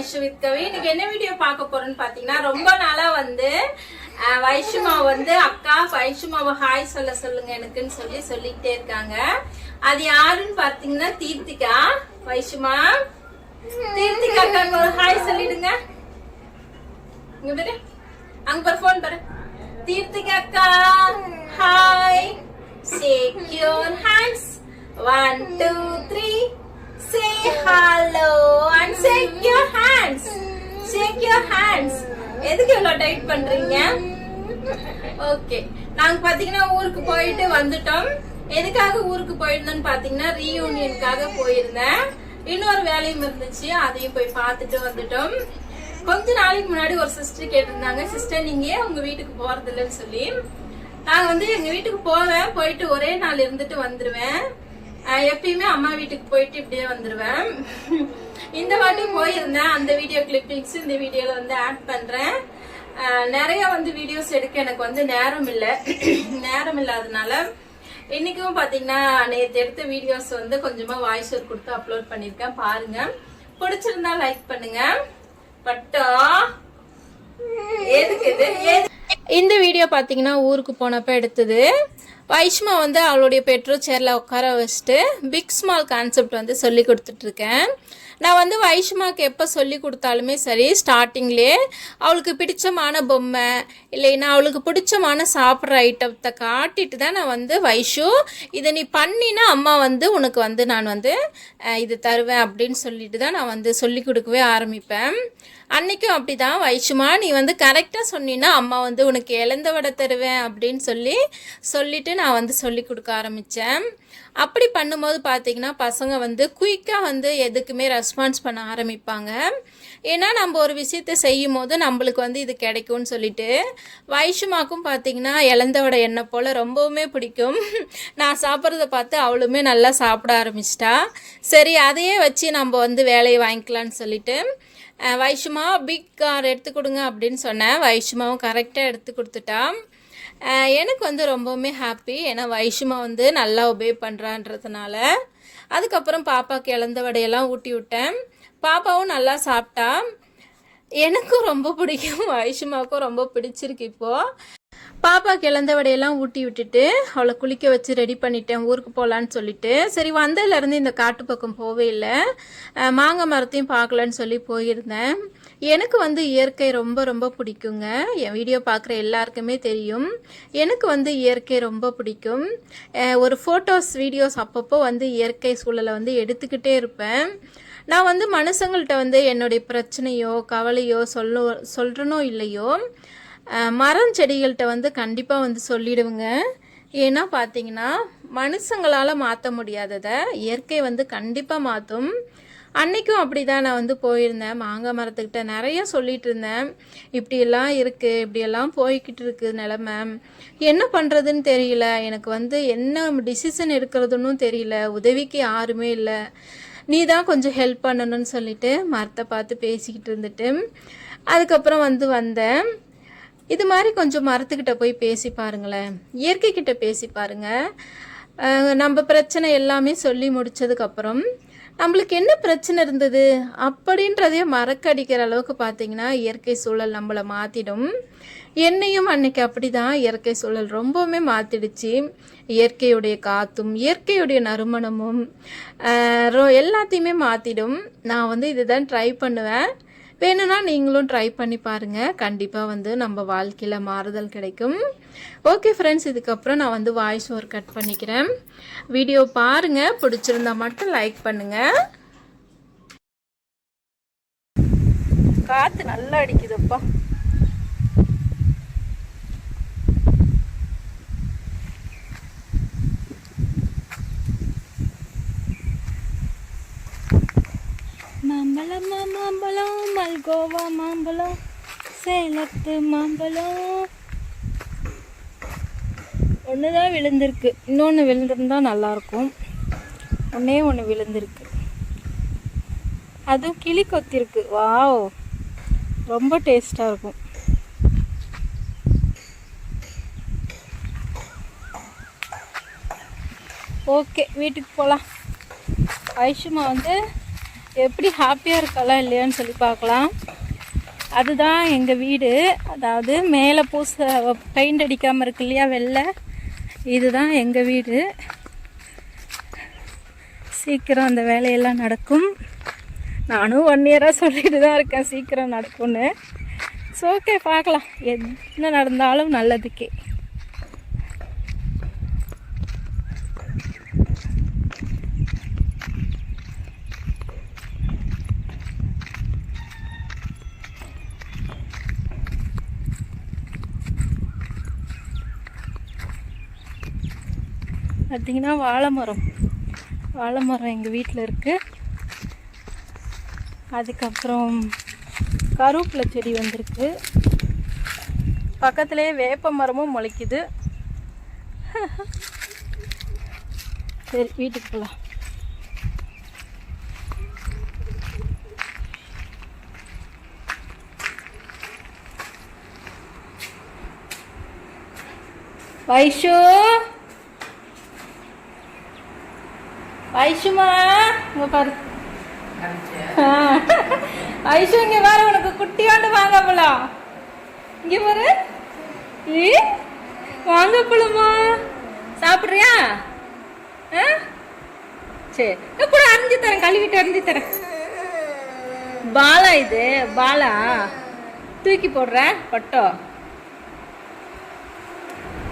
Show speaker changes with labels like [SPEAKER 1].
[SPEAKER 1] Vaishu with கவி இன்னைக்கு என்ன video பார்க்க போறோம்னு பாத்தீங்கன்னா ரொம்ப நாளா வந்து வைஷுமா வந்து அக்கா வைஷுமாவை ஹாய் சொல்ல சொல்லுங்க எனக்குன்னு சொல்லி சொல்லிக்கிட்டே இருக்காங்க. அது யாருன்னு பாத்தீங்கன்னா தீர்த்திகா. வைஷுமா தீர்த்திகா அக்காக்கு ஒரு ஹாய் சொல்லிடுங்க. இங்க பாரு. அங்க பாரு போன் பாரு. தீர்த்திகா அக்கா hi secure hands one two three say hello and say your hand. Hands shake your hands எதுக்கு இவ்வளவு டைட் பண்றீங்க? ஓகே நாங்க பாத்தீங்கன்னா ஊருக்கு போயிட்டு வந்துட்டோம். எதுக்காக ஊருக்கு போயிருந்தோம்னு பாத்தீங்கன்னா ரீயூனியனுக்காக போயிருந்தேன். இன்னொரு வேலையும் இருந்துச்சு. அதையும் போய் பார்த்துட்டு வந்துட்டோம். கொஞ்ச நாளைக்கு முன்னாடி ஒரு சிஸ்டர் கேட்டிருந்தாங்க. சிஸ்டர் நீங்க உங்க வீட்டுக்கு போறது இல்லைன்னு சொல்லி. நாங்க வந்து எங்க வீட்டுக்கு போவேன். போயிட்டு ஒரே நாள் இருந்துட்டு வந்துருவேன். எப்பயுமே அம்மா வீட்டுக்கு போயிட்டு இப்படியே வந்துருவேன். இந்த வாட்டி போயிருந்தேன். அந்த வீடியோ கிளிப்பிங்ஸ் இந்த வீடியோல வந்து ஆட் பண்றேன். நிறைய வந்து வீடியோஸ் எடுக்க எனக்கு வந்து நேரம் இல்லை. நேரம் இல்லாதனால இன்னைக்கும் பாத்தீங்கன்னா நேற்று எடுத்த வீடியோஸ் வந்து கொஞ்சமா வாய்ஸ் ஓவர் கொடுத்து அப்லோட் பண்ணிருக்கேன். பாருங்க. பிடிச்சிருந்தா லைக் பண்ணுங்க. பட்டா. எதுக்கு இது? எது- இந்த வீடியோ பார்த்தீங்கன்னா ஊருக்கு போனப்போ எடுத்தது. வைஷ்மா வந்து அவளுடைய பெட்ரோல் சேரில் உட்கார வச்சுட்டு பிக் ஸ்மால் கான்செப்ட் வந்து சொல்லி கொடுத்துட்ருக்கேன். நான் வந்து வைஷ்மாவுக்கு எப்போ சொல்லி கொடுத்தாலுமே சரி ஸ்டார்டிங்லேயே அவளுக்கு பிடிச்சமான பொம்மை இல்லைன்னா அவளுக்கு பிடிச்சமான சாப்பிட்ற ஐட்டத்தை காட்டிட்டு தான் நான் வந்து வைஷு இதை நீ பண்ணினா அம்மா வந்து உனக்கு வந்து நான் வந்து இது தருவேன் அப்படின்னு சொல்லிட்டு தான் நான் வந்து சொல்லி கொடுக்கவே ஆரம்பிப்பேன். அன்றைக்கும் அப்படி தான் வைஷுமா நீ வந்து கரெக்டாக சொன்னின்னா அம்மா வந்து உனக்கு இழந்த வடை தருவேன் அப்படின்னு சொல்லி சொல்லிவிட்டு நான் வந்து சொல்லி கொடுக்க ஆரம்பித்தேன் அப்படி பண்ணும்போது பார்த்தீங்கன்னா பசங்க வந்து குயிக்காக வந்து எதுக்குமே ரெஸ்பான்ஸ் பண்ண ஆரம்பிப்பாங்க. ஏன்னா நம்ம ஒரு விஷயத்தை செய்யும் போது நம்மளுக்கு வந்து இது கிடைக்கும்னு சொல்லிட்டு வைஷுமாக்கும் பார்த்தீங்கன்னா இழந்த எண்ணெய் போல் ரொம்பவுமே பிடிக்கும். நான் சாப்பிட்றத பார்த்து அவளுமே நல்லா சாப்பிட ஆரம்பிச்சிட்டா. சரி அதையே வச்சு நம்ம வந்து வேலையை வாங்கிக்கலான்னு சொல்லிட்டு வைஷுமா பிக் கார் எடுத்து கொடுங்க அப்படின்னு சொன்னேன் வைஷுமாவும் கரெக்டாக எடுத்து கொடுத்துட்டா. எனக்கு வந்து ரொம்பவுமே ஹாப்பி ஏன்னா வைஷுமா வந்து நல்லா ஒபே பண்ணுறான்றதுனால அதுக்கப்புறம் பாப்பாவுக்கு இழந்த வடையெல்லாம் ஊட்டி விட்டேன். பாப்பாவும் நல்லா சாப்பிட்டா. எனக்கும் ரொம்ப பிடிக்கும். வைஷுமாவுக்கும் ரொம்ப பிடிச்சிருக்கு இப்போது பாப்பா கிளந்தவடையெல்லாம் ஊட்டி விட்டுட்டு அவளை குளிக்க வச்சு ரெடி பண்ணிட்டேன் ஊருக்கு போகலான்னு சொல்லிட்டு. சரி வந்ததுலேருந்து இந்த காட்டு பக்கம் போவே இல்லை. மாங்காய் மரத்தையும் பார்க்கலன்னு சொல்லி போயிருந்தேன். எனக்கு வந்து இயற்கை ரொம்ப ரொம்ப பிடிக்குங்க. என் வீடியோ பார்க்குற எல்லாருக்குமே தெரியும். எனக்கு வந்து இயற்கை ரொம்ப பிடிக்கும். ஒரு ஃபோட்டோஸ் வீடியோஸ் அப்பப்போ வந்து இயற்கை சூழலை வந்து எடுத்துக்கிட்டே இருப்பேன். நான் வந்து மனுஷங்கள்கிட்ட வந்து என்னுடைய பிரச்சனையோ கவலையோ சொல்ல சொல்கிறனோ இல்லையோ மரம் செடிகள்கிட்ட வந்து கண்டிப்பாக வந்து சொல்லிடுவேங்க. ஏன்னா பார்த்தீங்கன்னா மனுஷங்களால் மாற்ற முடியாததை இயற்கை வந்து கண்டிப்பாக மாற்றும் அன்றைக்கும் அப்படி தான் நான் வந்து போயிருந்தேன். மாங்காய் மரத்துக்கிட்ட நிறைய சொல்லிகிட்டு இருந்தேன். இப்படியெல்லாம் இருக்குது இப்படியெல்லாம் போய்கிட்டு இருக்குது நிலமை. என்ன பண்ணுறதுன்னு தெரியல. எனக்கு வந்து என்ன டிசிஷன் எடுக்கிறதுன்னு தெரியல. உதவிக்கு யாருமே இல்லை. நீ தான் கொஞ்சம் ஹெல்ப் பண்ணணும்னு சொல்லிட்டு மரத்தை பார்த்து பேசிக்கிட்டு இருந்துட்டு அதுக்கப்புறம் வந்து வந்தேன். இது மாதிரி கொஞ்சம் மரத்துக்கிட்ட போய் பேசி பாருங்களேன். இயற்கை கிட்ட பேசி பாருங்க. நம்ம பிரச்சனை எல்லாமே சொல்லி முடிச்சதுக்கப்புறம் நம்மளுக்கு என்ன பிரச்சனை இருந்தது? அப்படின்றதையே மறக்கடிக்கிற அளவுக்கு பார்த்தீங்கன்னா இயற்கை சூழல் நம்மளை மாற்றிடும் என்னையும் அன்னைக்கு அப்படி தான் இயற்கை சூழல் ரொம்பவுமே மாற்றிடுச்சு இயற்கையுடைய காற்றும் இயற்கையுடைய நறுமணமும் ரொ- எல்லாத்தையுமே மாற்றிடும் நான் வந்து இதுதான் ட்ரை பண்ணுவேன். வேணும்னா நீங்களும் ட்ரை பண்ணி பாருங்கள் கண்டிப்பாக வந்து நம்ம வாழ்க்கையில் மாறுதல் கிடைக்கும். ஓகே ஃப்ரெண்ட்ஸ் இதுக்கப்புறம் நான் வந்து வாய்ஸ் ஓவர் கட் பண்ணிக்கிறேன். வீடியோ பாருங்கள் பிடிச்சிருந்தா மட்டும் லைக் பண்ணுங்கள் காற்று நல்லா அடிக்குதுப்பா
[SPEAKER 2] மாம்பழம் மாம்பழம் மல்கோவா மாம்பழம் சேலத்து மாம்பழம். ஒன்று தான் விழுந்திருக்கு. இன்னொன்று விழுந்திருந்தா நல்லாயிருக்கும் ஒன்றே ஒன்று விழுந்திருக்கு. அதுவும் கிளி கொத்திருக்கு. வாவ்! ரொம்ப டேஸ்ட்டாக இருக்கும். ஓகே வீட்டுக்கு போகலாம் ஐஷுமா வந்து எப்படி ஹாப்பியாக இருக்காளா இல்லையான்னு சொல்லி பார்க்கலாம். அதுதான் எங்கள் வீடு. அதாவது மேலே பூச பெயிண்ட் அடிக்காமல் இருக்கு இல்லையா வெளில? இதுதான் எங்கள் வீடு. சீக்கிரம் அந்த வேலையெல்லாம் நடக்கும். நானும் ஒன் இயராக சொல்லிட்டு தான் இருக்கேன் சீக்கிரம் நடக்கும்னு. ஸோ ஓகே பார்க்கலாம். என்ன நடந்தாலும் நல்லதுக்கே. பார்த்தீங்கன்னா வாழை மரம் வாழை மரம் எங்கள் வீட்டில் இருக்குது அதுக்கப்புறம் கருவேப்பிலை செடி வந்திருக்கு. பக்கத்துலேயே வேப்ப மரமும் முளைக்குது. சரி வீட்டுக்கு போகலாம் வைஷோ! ஐஷுமா இங்க பாரு. ஐஷு இங்க பாரு உனக்கு குட்டியோண்டு வாங்க பழம். இங்க பாரு. ஏ வாங்க சாப்பிட்றியா? ஆ? சரி கூட அரிஞ்சு தரேன் கழுவிட்டு அரிஞ்சு தரேன். பாலா இது பாலா. தூக்கி போடுற பட்டோ.